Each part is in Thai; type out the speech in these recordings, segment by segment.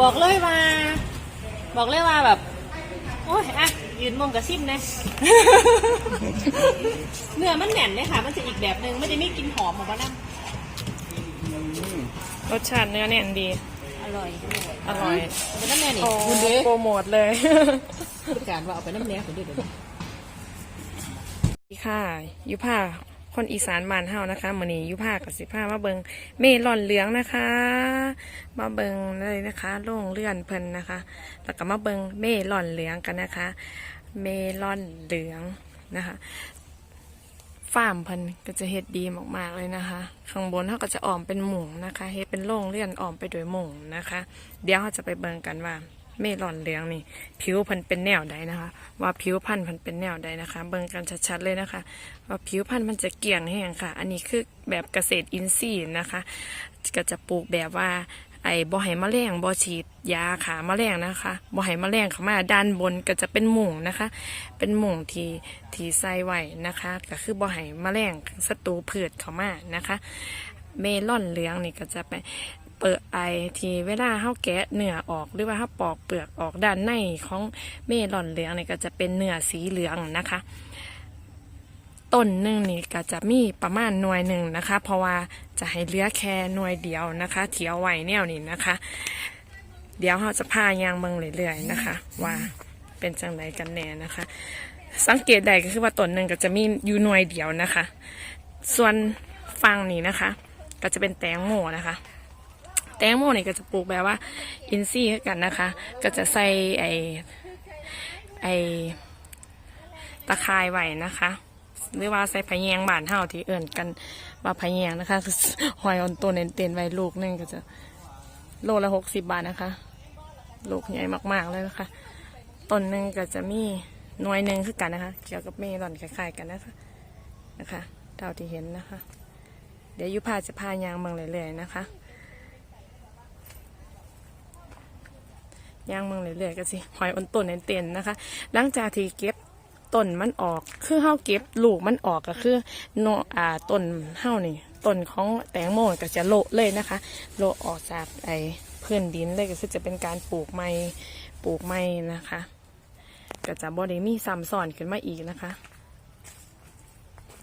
บอกเลยว่า บอกเลยว่าแบบ โอ้ยอะยืนมองกับซิมนะ เนื้อมันแน่นเลยค่ะ มันจะอีกแบบหนึ่งไม่ได้มีกลินหอมของมันนะรสชาติเนื้อแน่นดี อร่อยอร่อยเอาไปน้ำแน่นี่โอ้คุณเด้โปรโมทเลยประกาศว่าเอาไปน้ำแน่คุณเด้อเดี๋ยวค่ะยุผ้า คนอีสานบ้านเฮานะคะมื้อนี้ยุผ้ากับสิผ้ามาเบิงเมลอนเหลืองนะคะ มาเบิงเลยนะคะโล่งเลื่อนเพิ่นนะคะแล้วก็มาเบิงเมลอนเหลืองกันนะคะ เมลอนเหลืองนะคะฟาร์มเพิ่นก็จะเฮ็ดดีมากๆเลยนะคะ ข้างบนเขาก็จะอ้อมเป็นหมุงนะคะเฮ็ดเป็นโล่งเลื่อนอ้อมไปโดวยหมุงนะคะ เดี๋ยวเราจะไปเบิงกันว่า เมลอนเหลืองนี่ ผิวพันเป็นแนวใดนะคะ ว่าผิวพันธุ์มันเป็นแนวใดนะคะ เบิ่งกันชัดๆเลยนะคะ ว่าผิวพันธุ์มันจะเกี่ยงแห้งค่ะ อันนี้คือแบบเกษตรอินทรีย์นะคะ ก็จะปลูกแบบว่าไอ้บ่ให้แมลงบ่ฉีดยาขามแมลงนะคะบ่ให้แมลงเข้ามาด้านบนก็จะเป็นหมุงนะคะ เป็นหมุงที่ที่ใส่ไว้นะคะ ก็คือบ่ให้แมลงศัตรูพืชเข้ามานะคะ เมลอนเหลืองนี่ก็จะไป เปิดไอที่เวลาเฮาแกะเนื้อออกหรือว่าเฮาปอกเปลือกออกด้านในของเมลอนเหลืองนี่ก็จะเป็นเนื้อสีเหลืองนะคะต้นหนึ่งนี่ก็จะมีประมาณหน่วยหนึ่งนะคะ เพราะว่าจะให้เหลือแค่หน่วยเดียวนะคะเทียวไว้แนวนี้นะคะ เดี๋ยวเราจะพายางเมืองเรื่อยๆนะคะ ว่าเป็นจังไดกันแน่นะคะ สังเกตได้ก็คือว่าต้นหนึ่งก็จะมีอยู่หน่วยเดียวนะคะ ส่วนฟังนี้นะคะ ก็จะเป็นแตงโมนะคะ ตงโมนี่ก็จะปลูกแบบว่า อินซี่กันนะคะ ก็จะใส่ไอไอตะไคร้ไว้นะคะ หรือว่าใส่พะแยงบานเฮาที่เอิ่นกันว่าพะแยงนะคะคือหอยออนตัวเน้นเต็นไว้ลูกนึงก็จะโลละหกสิบบาทนะคะ ลูกใหญ่มากๆเลยนะคะต้นหนึ่งก็จะมีหน่วยหนึ่งคือกันนะคะเกี่ยวกับเมลอนคล้ายๆกันนะคะนะคะเท่าที่เห็นนะคะ เดี๋ยวยุพาจะพายางเมืองเรื่อยๆนะคะ ย่างมืองเรื่อยๆก็สิหอยอนต้นเต็นๆนะคะ หลังจากที่เก็บต้นมันออก คือเฮาเก็บลูกมันออกก็คือโนอ่าต้นเฮานี่ต้นของแตงโมก็จะโละเลยนะคะ โละออกจากไอ้พื้นดินเลยก็คือจะเป็นการปลูกใหม่ปลูกใหม่นะคะก็จะบ่ได้มีซ้ำซ้อนขึ้นมาอีกนะคะ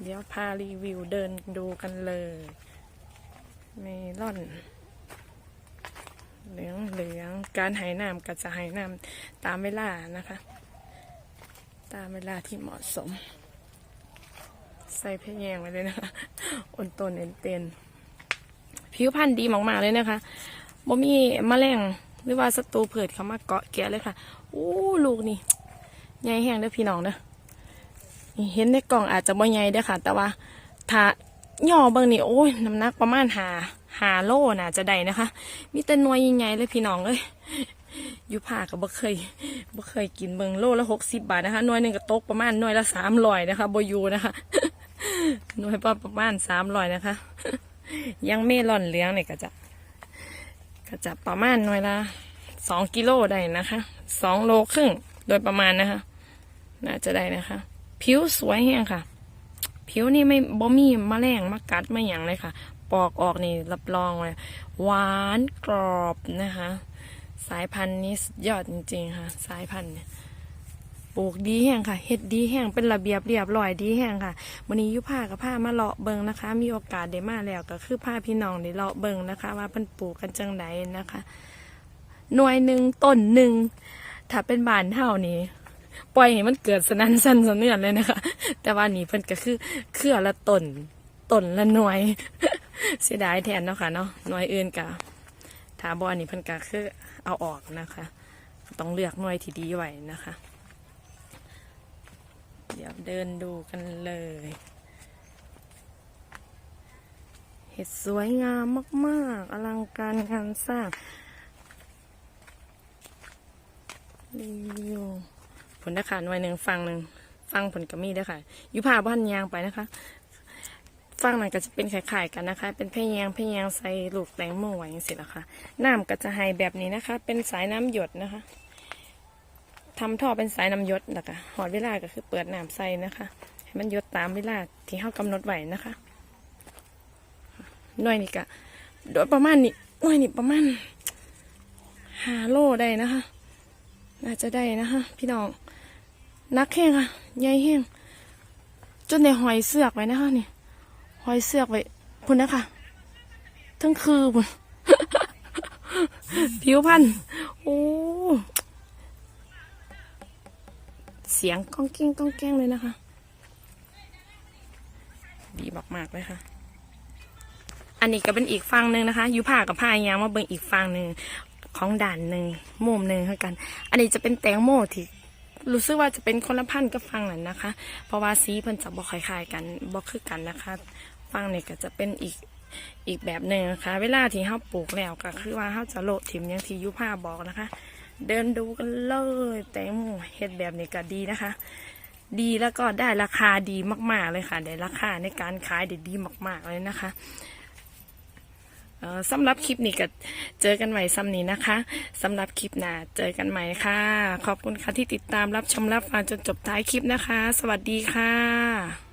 เดี๋ยวพารีวิวเดินดูกันเลยเมลอน เหลืองเหลืองการไหน้ำก็จะไหน้ำตามเวลานะคะ ตามเวลาที่เหมาะสม ใส่เพชรแยงไว้เลยนะคะอนตนเอ็นเตนผิวพรรณดีมากๆเลยนะคะบ่มีมแมลงหรือว่าศัตรูพืชเข้ามาเกาะแกะเลยค่ะอู้ลูกนี่ใหญ่แห้งเด้อพี่น้องเด้อนี่เห็นในกล่องอาจจะบ่ใหญ่เด้อค่ะ แต่ว่าถ้าย่อเบิ่งนี่โอ้ยน้ำหนักประมาณหา หาโลน่ะจะได้นะคะ มีแต่หน่วยใหญ่เลยพี่น้องเอ้ยอยู่ภาก็บ่เคยบ่เคยกินเบิงโลละหกสิบบาทนะคะหน่วยหนึ่งก็ตกประมาณหน่วยละสามร้อยนะคะบอยูนะคะหน่วยประมาณสามร้อยนะคะ ยังเมลอนเลี้ยงเนี่ยก็จะก็จะประมาณหน่วยละสองกิโลได้นะคะสองโลครึ่งโดยประมาณนะคะ น่าจะได้นะคะ ผิวสวยแห้งค่ะ ผิวนี่ไม่บ่มีมแมลงมากัดไม่หยังเลยค่ะ ปอกออกนี่รับรองเลยหวานกรอบนะคะ สายพันธุ์นี้สุดยอดจริงๆค่ะ สายพันธุ์เนี่ยปลูกดีแห้งค่ะเฮ็ดดีแห้งเป็นระเบียบเรียบร้อยดีแห้งค่ะวันนี้ยุผ้ากับผ้ามาเลาะเบิงนะคะ มีโอกาสได้มาแล้วก็คือผ้าพี่น้องได้เลาะเบิงนะคะ ว่าเพิ่นปลูกกันจังไดนะคะ หน่วยหนึ่งต้นหนึ่งถ้าเป็นบานเท่านี้ปล่อยให้มันเกิดสนันสันสนเนื่อนเลยนะคะ แต่ว่านี่เพิ่นก็คือเครือละต้นต้นละหน่วย เสียดายแทนเนาะค่ะเนาะหน่วยอื่นกะถาบอนี่เพิ่นก็คือเอาออกนะคะ ต้องเลือกหน่วยที่ดีไว้นะคะ เดี๋ยวเดินดูกันเลย เห็ดสวยงามมากๆ อลังการงานสร้างรีวิวผลนะคะหน่วยหนึ่งฟังหนึ่งฟังผลกระมีด้วยค่ะยุพาบ้านยางไปนะคะ ฟังนั้นก็จะเป็นไข่ๆกันนะคะ เป็นเพะแยงเพะแยงใส่ลูกแตงโมไว้อย่างสิละค่ะน้ำก็จะให้แบบนี้นะคะ เป็นสายน้ำหยดนะคะทำท่อเป็นสายน้ำหยดแล้วก็หอดเวลาก็คือเปิดน้ำใส่นะคะ ให้มันหยดตามเวลาที่เขากำหนดไว้นะคะหน่วยนี่ก็โดยประมาณนี้หน่วยนี่ประมาณหาโลได้นะคะ น่าจะได้นะคะ พี่น้องนักแห้งค่ะใหญ่แห้งจนในหอยเสือกไว้นะคะนี่ หอยเสือกไว้พุ่นนะคะทั้งคือพุ่นผิวพันต์โอ้เสียงก้องกิ้งก้องแก้งเลยนะคะ ดีมากๆเลยค่ะ อันนี้ก็เป็นอีกฝั่งหนึ่งนะคะยูผ้ากับผ้ายางมาเบิ่งอีกฝั่งหนึ่งของด่านหนึ่งมุมหนึ่งเท่ากัน อันนี้จะเป็นแตงโมที่รู้สึกว่าจะเป็นคนละพันธุ์กับฝั่งนั้นนะคะ เพราะว่าสีเพิ่นจะบอกคล้ายๆกันบอกคือกันนะคะ ฝั่งนี้ก็จะเป็นอีกอีกแบบหนึ่งนะคะ เวลาที่เขาปลูกแล้วก็คือว่าเขาจะโละถิ่มอย่างที่ยุผ้าบอกนะคะ เดินดูกันเลยแตงโมเฮ็ดแบบนี้ก็ดีนะคะ ดีแล้วก็ได้ราคาดีมาก ๆเลยค่ะได้ราคาในการขายได้ดีมาก ๆเลยนะคะออสำหรับคลิปนี้ก็เจอกันใหม่ซ้ำนี้นะคะสำหรับคลิปหน้าเจอกันใหม่ค่ะ ขอบคุณค่ะที่ติดตามรับชมรับฟังจนจบท้ายคลิปนะคะ สวัสดีค่ะ